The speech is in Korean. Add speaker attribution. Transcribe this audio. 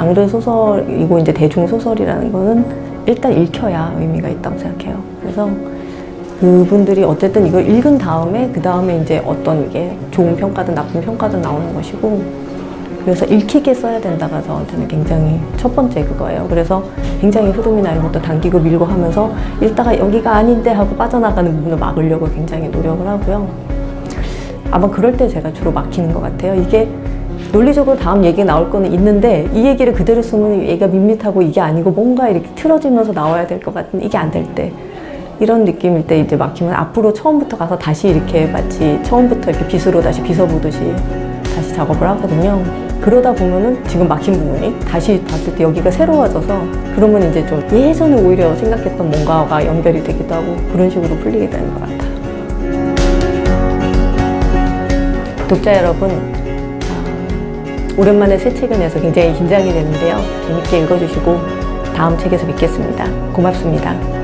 Speaker 1: 장르 소설이고 이제 대중 소설이라는 거는 일단 읽혀야 의미가 있다고 생각해요. 그래서 그분들이 어쨌든 이걸 읽은 다음에 그 다음에 이제 어떤 이게 좋은 평가든 나쁜 평가든 나오는 것이고 그래서 읽히게 써야 된다가 저한테는 굉장히 첫 번째 그거예요. 그래서 굉장히 흐름이나 이런 것도 당기고 밀고 하면서 읽다가 여기가 아닌데 하고 빠져나가는 부분을 막으려고 굉장히 노력을 하고요. 아마 그럴 때 제가 주로 막히는 것 같아요. 이게 논리적으로 다음 얘기가 나올 거는 있는데 이 얘기를 그대로 쓰면 얘가 밋밋하고 이게 아니고 뭔가 이렇게 틀어지면서 나와야 될 것 같은 이게 안 될 때 이런 느낌일 때 이제 막히면 앞으로 처음부터 가서 다시 이렇게 마치 처음부터 이렇게 빗으로 다시 빗어 보듯이 다시 작업을 하거든요. 그러다 보면은 지금 막힌 부분이 다시 봤을 때 여기가 새로워져서 그러면 이제 좀 예전에 오히려 생각했던 뭔가가 연결이 되기도 하고 그런 식으로 풀리게 되는 것 같아요. 독자 여러분, 아, 오랜만에 새 책을 내서 굉장히 긴장이 되는데요. 재밌게 읽어주시고 다음 책에서 뵙겠습니다. 고맙습니다.